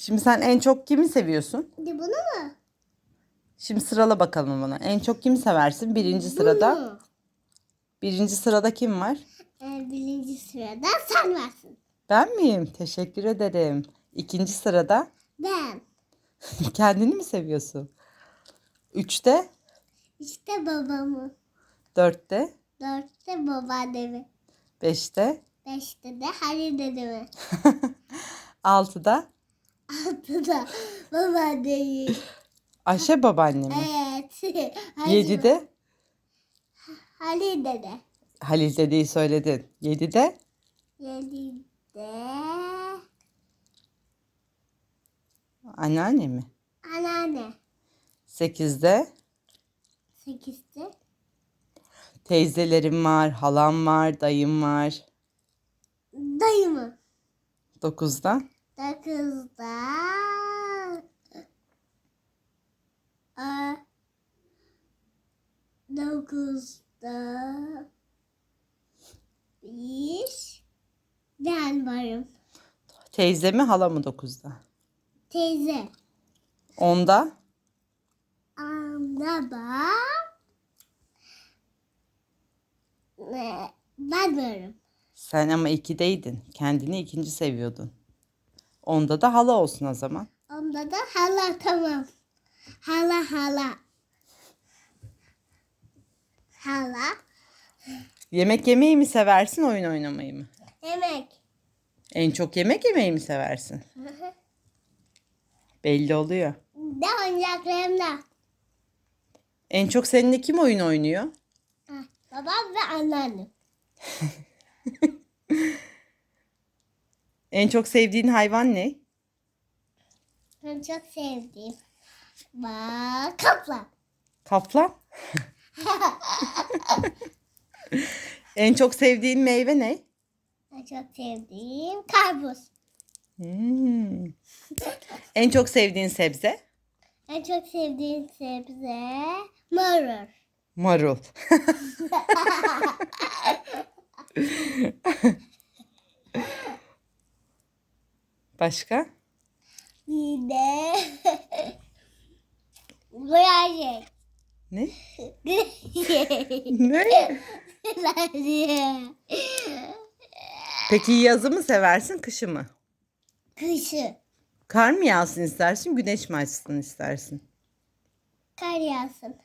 Şimdi sen en çok kimi seviyorsun? De bunu mu? Şimdi sırala bakalım bana. En çok kimi seversin? Birinci sırada. Bunu. Birinci sırada kim var? Ee, birinci sırada sen varsın. Ben miyim? Teşekkür ederim. İkinci sırada Ben. kendini mi seviyorsun? Üçte, İşte babamı. dörtte, Dörtte babaannemi. beşte, Beşte de Halil dedemi. altıda Altıda babaanneyi. Ayşe babaannemi. Evet. Halil- Yedide Halil dede. Halil dedeyi söyledin. Yedide Yedide anneanne mi? anneanne. Sekizde Sekizde teyzelerim var, halam var, dayım var. dayımı. Dokuzda Dokuzda Aa, dokuzda bir ben varım. teyze mi, hala mı dokuzda? Teyze. Onda Anda da ne, ben varım. sen ama ikideydin. Kendini ikinci seviyordun. Onda da hala olsun o zaman. Onda da hala tamam. Hala hala. Hala. Yemek yemeyi mi seversin, oyun oynamayı mı? Yemek. En çok yemek yemeyi mi seversin? Belli oluyor. Ne oyuncaklarımda? En çok seninle kim oyun oynuyor? Ha, Babam ve anneannem. En çok sevdiğin hayvan ne? Ben çok sevdiğim. Bak kaplan. Kaplan. en çok sevdiğin meyve ne? Ben çok sevdiğim karpuz. Hmm. En çok sevdiğin sebze? En çok sevdiğim sebze marul. Marul. Başka? De Güvercin. Ne? Ne? Peki yazı mı seversin, kışı mı? Kışı. Kar mı yağsın istersin, güneş mi açsın istersin? Kar yağsın.